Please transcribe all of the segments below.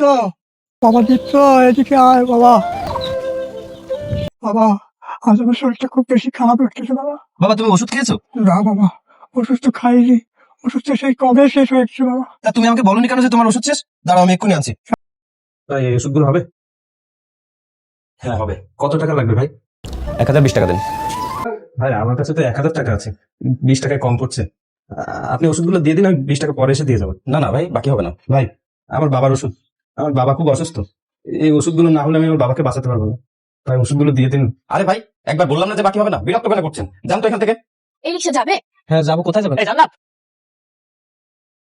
দীপ্ত বাবা দীপ্ত এদিকে আয় বাবা। বাবা আজ আমার শরীরটা খুব বেশি খারাপ লাগতেছে বাবা। বাবা তুমি ওষুধ খেয়েছো? না বাবা ওষুধ তো খাইনি। ওষুধটা সেই কবে শেষ হয়েছে বাবা? তা তুমি আমাকে বলনি কেন যে তোমার ওষুধ শেষ? দাঁড়াও আমি এক্ষুনি আনছি। ভাই এই ওষুধগুলো হবে? হ্যাঁ হবে। কত টাকা লাগবে ভাই? এক হাজার বিশ টাকা দেন। ভাই আমার কাছে তো এক হাজার টাকা আছে। বিশ টাকায় কম পড়ছে। আপনি ওষুধগুলো দিয়ে দিন আমি বিশ টাকা পরে এসে দিয়ে যাব। না না ভাই বাকি হবে না। ভাই আমার বাবার ওষুধ। আমার বাবা খুব অসুস্থ। এই ওষুধগুলো না হলে আমি আমার বাবাকে বাঁচাতে পারব না। ভাই ওষুধগুলো দিয়ে দিন। আরে ভাই একবার বললাম না যে বাকি হবে না। বিরক্ত কেন করছেন? যান তো এখান থেকে। এই রিক্সা যাবে? হ্যাঁ যাব। কোথায় যাবেন? এই জান্নাত।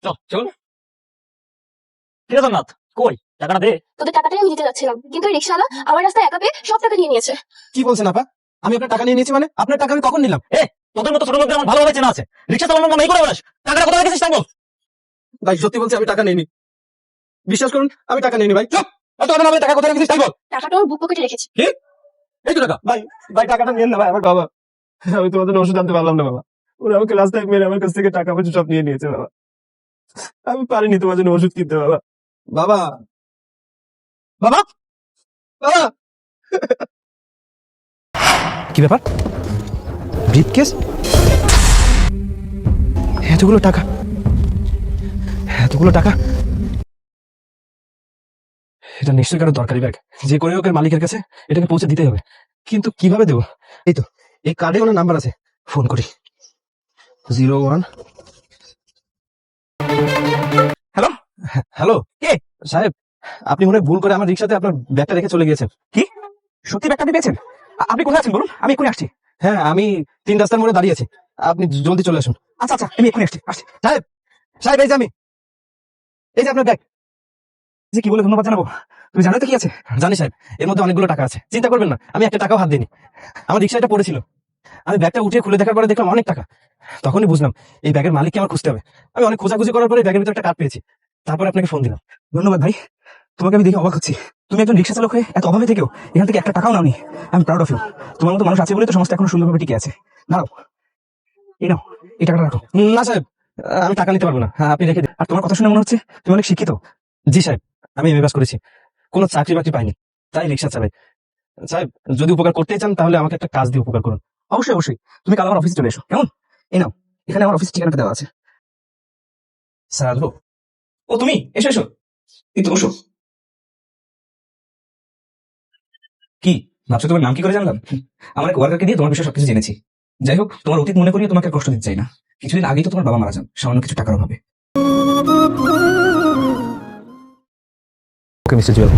চল চল। কিরে জান্নাত? কই? টাকাটা দে। তোদের টাকাটাই আমি দিতে যাচ্ছিলাম। কিন্তু ওই রিক্সাওয়ালা আমার রাস্তায় একা পেয়ে সব টাকা নিয়ে নিয়েছে। কি বলছেন আপা? আমি আপনার টাকা নিয়ে নিয়েছি মানে? আপনার টাকা আমি কখন নিলাম? এ তোদের মতো ছোট লোকদের আমার ভালোভাবে চেনা আছে। রিক্সা চালানোর মনে করে বেড়াস। টাকাটা কোথায় রেখেছিস বল ভাই সত্যি বলছি আমি টাকা নিইনি। বিশ্বাস করুন আমি টাকা নিইনি ভাই। চুপ! এত কথা না বলে টাকা কোথায় রেখেছিস তাই বল। টাকাটা ওর বুক পকেটে রেখেছি। এই তো টাকা। ভাই ভাই টাকাটা নিয়েন না ভাই আমার বাবা। আমি তোমাদের ওষুধ আনতে পারলাম না বাবা। ওরা আমাকে রাস্তায় মেরে আমার কাছ থেকে টাকা পয়সা সব নিয়ে নিয়েছে বাবা। আমি পারিনি তোমার জন্য ওষুধ কিনতে বাবা। বাবা! বাবা! বাবা! কি ব্যাপার? ব্রিফকেস এতগুলো টাকা। এতগুলো টাকা? এটা নিশ্চয়ই কারও দরকারি ব্যাগ যে করে হোক মালিকের কাছে এটাকে পৌঁছে দিতে হবে। কিন্তু কীভাবে দেবো? এই তো, এই কার্ডে ওনার নাম্বার আছে। ফোন করি। জিরো ওয়ান হ্যালো হ্যালো কে? সাহেব, আপনি মনে ভুল করে আমার রিক্সাতে আপনার ব্যাগটা রেখে চলে গিয়েছেন। কি? সত্যি ব্যাগটা আপনি পেয়েছেন? আপনি কোথায় আছেন বলুন? আমি এক্ষুনি আসছি। হ্যাঁ আমি তিন রাস্তার মোড়ে দাঁড়িয়ে আছি। আপনি জলদি চলে আসুন। আচ্ছা আচ্ছা আমি এক্ষুনি আসছি আসছি। সাহেব সাহেব, এই যে আমি। এই যে আপনার ব্যাগ যে কি বলে ধন্যবাদ জানাব? তুমি জানো তো কি আছে? জানি সাহেব এর মধ্যে অনেকগুলো টাকা আছে। চিন্তা করবেন না আমি একটা টাকাও হাত দিইনি। আমার রিক্সাটা পড়েছিল। আমি ব্যাগটা উঠে খুলে দেখার পরে দেখলাম অনেক টাকা। তখনই বুঝলাম এই ব্যাগের মালিককে আমার খুঁজতে হবে। আমি অনেক খোঁজাখুঁজি করার পরে ব্যাগের ভিতরে একটা কার্ড পেয়েছি। তারপরে আপনাকে ফোন দিলাম। ধন্যবাদ ভাই তোমাকে আমি দেখে অবাক হচ্ছি। তুমি একজন রিক্সা চালক হয়ে এত অভাবে থেকেও এখান থেকে একটা টাকাও নাওনি। আমি প্রাউড অফ ইউ তোমার মতো মানুষ আছে বলে তো সমস্ত এখনও সুন্দরভাবে টিকে আছে। নাও এই নাও এই টাকাটা রাখো। না সাহেব আমি টাকা নিতে পারব না। হ্যাঁ আপনি রেখে দিন। আর তোমার কথা শুনে মনে হচ্ছে তুমি অনেক শিক্ষিত। জি সাহেব। আমি এমএ পাস করেছি। কোনো চাকরি বাকরি পাইনি। তাই রিক্সা চালাই। সাহেব যদি উপকার করতে চান, তাহলে আমাকে একটা কাজ দিয়ে উপকার করুন। অবশ্যই অবশ্যই। তুমি কাল আমার অফিসে চলে এসো। কেমন? এই এখানে আমার অফিস ঠিকানাটা দেওয়া আছে। ও তুমি, এসো এসো। এই তো কি? ভাবছ তোমার নাম কি করে জানলাম? আমার এক ওয়ার্কারকে দিয়ে তোমার বিষয়ে সবকিছু জেনেছি। যাই হোক, তোমার অতীত মনে করিয়ে তোমাকে কষ্ট দিতে চাই না? কিছুদিন আগেই তো তোমার বাবা মারা যান। সামান্য কিছু টাকার অভাবে। ওকে মিস্টার জুয়েল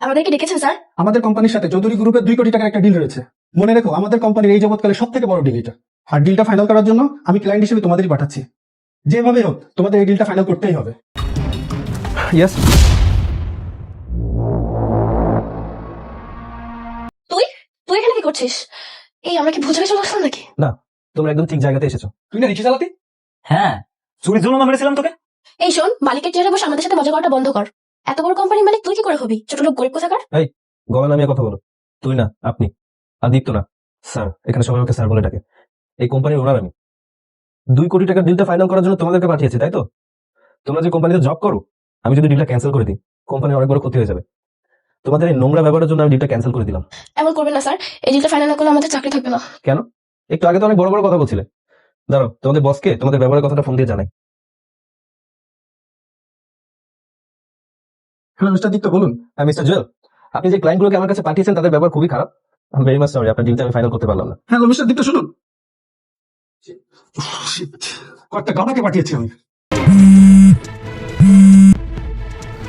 আমাদেরকে ডেকেছেন স্যার? আমাদের কোম্পানির সাথে চৌধুরী গ্রুপের দুই কোটি টাকার একটা ডিল রয়েছে। মনে রেখো আমাদের কোম্পানির এই জগৎকালে সব থেকে বড় ডিল এটা। আর ডিলটা ফাইনাল করার জন্য আমি ক্লায়েন্ট হিসেবে তোমাদেরই পাঠাচ্ছি। যেভাবে হোক তোমাদের এই ডিলটা ফাইনাল করতেই হবে। ইয়েস তুই? তুই এখানে কি করছিস? এই আমরা কি ভোজনে চলে আসলাম নাকি? তোমরা একদম ঠিক জায়গাতে এসেছ। তুই না রিক্সা চালাতি? হ্যাঁ চুরির জন্য মেরেছিলাম তোকে? এই শোন মালিকের চেয়ারে বসে আমাদের সাথে মজা করাটা বন্ধ কর। এত বড় কোম্পানির মালিক তুই কি করে হবি? ছোট লোক গরিব কোথাকার? গলা নামিয়ে কথা বলো। তুই না আপনি আর দীপ্ত না স্যার এখানে সবাই আমাকে স্যার বলে ডাকে। এই কোম্পানির ওনার আমি। দুই কোটি টাকার ডিলটা ফাইনাল করার জন্য তোমাদেরকে পাঠিয়েছি তাই তো? তোমরা যে কোম্পানিতে জব করো আমি যদি ডিলটা ক্যান্সেল করে দিই কোম্পানির অনেক বড় ক্ষতি হয়ে যাবে। তোমাদের এই নোংরা ব্যবহারের জন্য আমি ডিলটা ক্যান্সেল করে দিলাম। এমন করবে না স্যার। এই ডিলটা ফাইনাল না করলে আমাদের চাকরি থাকবে না। কেন? একটু আগে তো অনেক বড় বড় কথা বলছিলে। দাঁড়াও তোমাদের বসকে তোমাদের ব্যবহারের কথাটা ফোন দিয়ে জানাই। হ্যালো মিস্টার দিত্য বলুন হ্যাঁ মিস্টার জুয়েল। আপনি যে ক্লায়েন্টগুলোকে আমার কাছে পাঠিয়েছেন তাদের ব্যবহার খুবই খারাপ। আমি ভেরি মাচ সরি আপনার ডিলটা আমি ফাইনাল করতে পারলাম না। হ্যালো মিস্টার দিত্য শুনুন। কয়েকটা গানাকে পাঠিয়েছি আমি।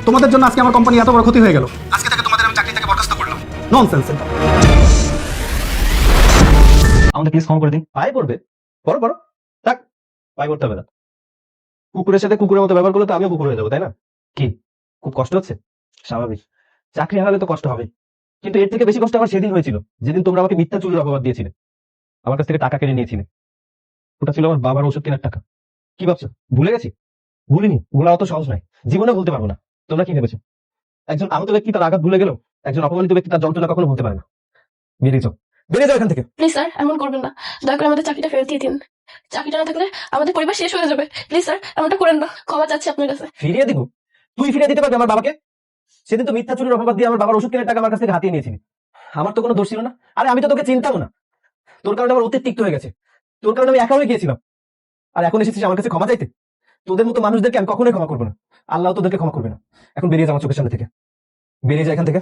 তোমাদের জন্য আজকে আমার কোম্পানি এত বড় ক্ষতি হয়ে গেল। আজকে থেকে তোমাদের আমি চাকরি থেকে বরখাস্ত করলাম। ননসেন্স এটা। আমাদের প্লিজ ক্ষমা করে দিন। পায়ে পড়বে। পড়ো পড়ো। থাক পায়ে পড়তে হবে না। কুকুরের সাথে কুকুরের মতো ব্যবহার করলে তো আমিও কুকুর হয়ে যাব তাই না? কি? খুব কষ্ট হচ্ছে? স্বাভাবিক। চাকরি হারালে তো কষ্ট হবে কিন্তু এর থেকে বেশি কষ্ট আমার সেদিন হয়েছিল। যেদিন তোমরা আমাকে মিথ্যা চুরির অপবাদ দিয়েছিলে। আমার কাছ থেকে টাকা কেড়ে নিয়েছিলে। ওটা ছিল আমার বাবার ওষুধ কেনার টাকা। কি ভাবছ? ভুলে গেছি? ভুলিনি। ভোলা অত সহজ নয় জীবনে ভুলতে পারব না। তোমরা কি ভেবেছো? একজন আহত ব্যক্তি তার আঘাত ভুলে গেল একজন অপমানিত ব্যক্তি তার যন্ত্রণা কখনো ভুলতে পারে না। বেরিয়ে যাও। বেরিয়ে যাও এখান থেকে। প্লিজ স্যার এমন করবেন না। দয়া করে আমাদের চাকরিটা ফেরত দিয়ে দিন। চাকরিটা না থাকলে আমাদের পরিবার শেষ হয়ে যাবে। প্লিজ স্যার এমনটা করেন না। ক্ষমা চাচ্ছি আপনার কাছে। ফিরিয়ে দিব? তুই ফিরে দিতে পারবি আমার বাবাকে? সেদিন তো মিথ্যা চুরির অপবাদ দিয়ে আমার বাবার ওষুধ কেনার টাকা আমার কাছ থেকে হাতিয়ে নিয়েছিলি আমার তো কোনো দোষ ছিল না। আরে, আমি তো তোকে চিনতাম না। তোর কারণে আমার অতীত তিক্ত হয়ে গেছে। তোর কারণে আমি একা হয়ে গিয়েছিলাম। আর এখন এসেছিস আমার কাছে ক্ষমা চাইতে। তোদের মতো মানুষদেরকে আমি কখনোই ক্ষমা করব না। আল্লাহ তোদেরকে ক্ষমা করবে না। এখন বেরিয়ে যা আমার চোখের সামনে থেকে। বেরিয়ে যা এখান থেকে।